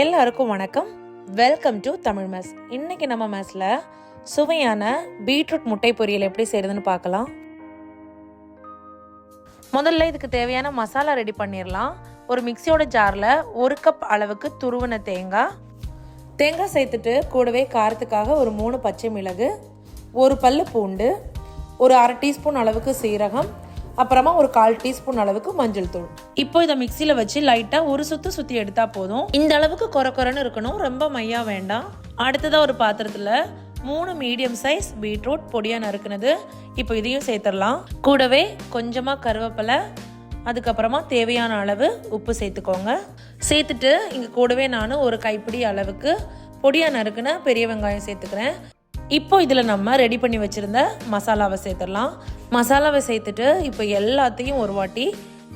எல்லாருக்கும் வணக்கம். Welcome to Tamil maze இன்னைக்கு நம்ம மேஸில் சுவையான பீட்ரூட் முட்டை பொரியல் எப்படி செய்யறதுன்னு பார்க்கலாம். முதல்ல இதுக்கு தேவையான மசாலா ரெடி பண்ணிடலாம் ஒரு மிக்சியோட ஜாரில் ஒரு கப் அளவுக்கு துருவன தேங்காய். தேங்காய் சேர்த்துட்டு கூடவே காரத்துக்காக ஒரு மூணு பச்சை மிளகு ஒரு பல்லு பூண்டு ஒரு அரை டீஸ்பூன் அளவுக்கு சீரகம் அப்புறமா ஒரு கால் டீஸ்பூன் அளவுக்கு மஞ்சள் தூள். இப்போ இதை மிக்சியில் வச்சு லைட்டாக ஒரு சுத்து சுற்றி எடுத்தா போதும். இந்த அளவுக்கு கொர கொரன்னு இருக்கணும் ரொம்ப மையா வேண்டாம். அடுத்ததாக ஒரு பாத்திரத்தில் மூணு மீடியம் சைஸ் பீட்ரூட் பொடியாக நறுக்குனது. இப்போ இதையும் சேர்த்துடலாம். கூடவே கொஞ்சமாக கருவேப்பிலை அதுக்கப்புறமா தேவையான அளவு உப்பு சேர்த்துக்கோங்க. சேர்த்துட்டு இங்கே கூடவே நான் ஒரு கைப்பிடி அளவுக்கு பொடியாக நறுக்குன பெரிய வெங்காயம் சேர்த்துக்கிறேன். இப்போ இதில் நம்ம ரெடி பண்ணி வச்சுருந்த மசாலாவை சேர்த்துடலாம். மசாலாவை சேர்த்துட்டு இப்போ எல்லாத்தையும் ஒரு வாட்டி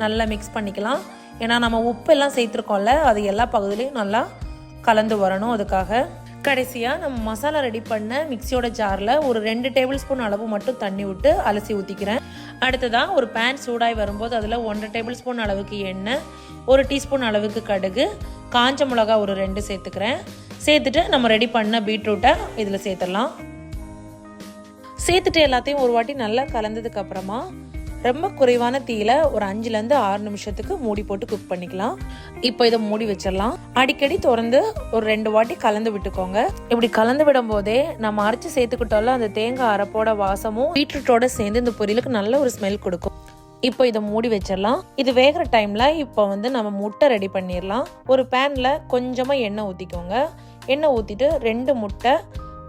நல்லா மிக்ஸ் பண்ணிக்கலாம். ஏன்னா நம்ம உப்பு எல்லாம் சேர்த்துருக்கோம்ல அது எல்லா பகுதியிலையும் நல்லா கலந்து வரணும் அதுக்காக. கடைசியாக நம்ம மசாலா ரெடி பண்ண மிக்சியோட ஜாரில் ஒரு ரெண்டு டேபிள் ஸ்பூன் அளவு மட்டும் தண்ணி விட்டு அலசி ஊற்றிக்கிறேன் அடுத்ததாக ஒரு பேன் சூடாகி வரும்போது அதில் ஒன்றரை டேபிள் ஸ்பூன் அளவுக்கு எண்ணெய் ஒரு டீஸ்பூன் அளவுக்கு கடுகு காஞ்ச மிளகா ஒரு ரெண்டு சேர்த்துக்கிறேன். சேர்த்துட்டு நம்ம ரெடி பண்ண பீட்ரூட்டை இதில் சேர்த்துடலாம். சேர்த்துட்டு எல்லாத்தையும் ஒரு வாட்டி நல்லா கலந்ததுக்கு அப்புறமா ரொம்ப குறைவான தீயில ஒரு அஞ்சுலேருந்து ஆறு நிமிஷத்துக்கு மூடி போட்டு குக் பண்ணிக்கலாம். இப்போ இதை மூடி வச்சிடலாம். அடிக்கடி திறந்து ஒரு ரெண்டு வாட்டி கலந்து விட்டுக்கோங்க. இப்படி கலந்து விடும் போதே நம்ம அரைச்சி சேர்த்துக்கிட்டோம்ல அந்த தேங்காய் அரைப்போட வாசமும் பீட்ரூட்டோட சேர்ந்து இந்த பொரியலுக்கு நல்ல ஒரு ஸ்மெல் கொடுக்கும். இப்போ இதை மூடி வச்சிடலாம். இது வேகிற டைம்ல இப்போ வந்து நம்ம முட்டை ரெடி பண்ணிடலாம். ஒரு பேன்ல கொஞ்சமா எண்ணெய் ஊற்றிக்கோங்க எண்ணெய் ஊற்றிட்டு ரெண்டு முட்டை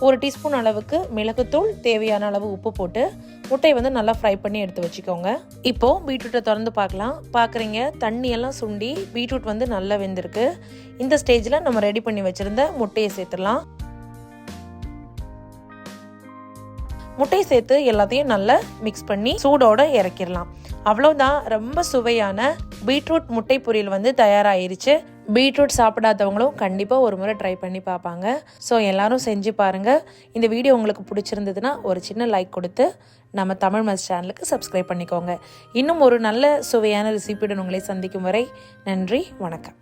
ஒரு டீஸ்பூன் அளவுக்கு மிளகுத்தூள் தேவையான அளவு உப்பு போட்டு முட்டையை வந்து நல்லா ஃப்ரை பண்ணி எடுத்து வச்சுக்கோங்க. இப்போது பீட்ரூட்டை திறந்து பார்க்கலாம். பார்க்குறீங்க தண்ணியெல்லாம் சுண்டி பீட்ரூட் வந்து நல்லா வெந்திருக்கு. இந்த ஸ்டேஜில் நம்ம ரெடி பண்ணி வச்சுருந்த முட்டையை சேர்த்துடலாம். முட்டையை சேர்த்து எல்லாத்தையும் நல்லா மிக்ஸ் பண்ணி சூடோடு இறக்கிடலாம். அவ்வளோதான் ரொம்ப சுவையான பீட்ரூட் முட்டை பொரியல் வந்து தயாராகிருச்சு பீட்ரூட் சாப்பிடாதவங்களும் கண்டிப்பாக ஒரு முறை ட்ரை பண்ணி பார்ப்பாங்க. ஸோ எல்லாரும் செஞ்சு பாருங்கள் இந்த வீடியோ உங்களுக்கு பிடிச்சிருந்ததுன்னா ஒரு சின்ன லைக் கொடுத்து நம்ம தமிழ் மஸ் சேனலுக்கு சப்ஸ்கிரைப் பண்ணிக்கோங்க. இன்னும் ஒரு நல்ல சுவையான ரெசிபியுடன் உங்களை சந்திக்கும் வரை நன்றி வணக்கம்.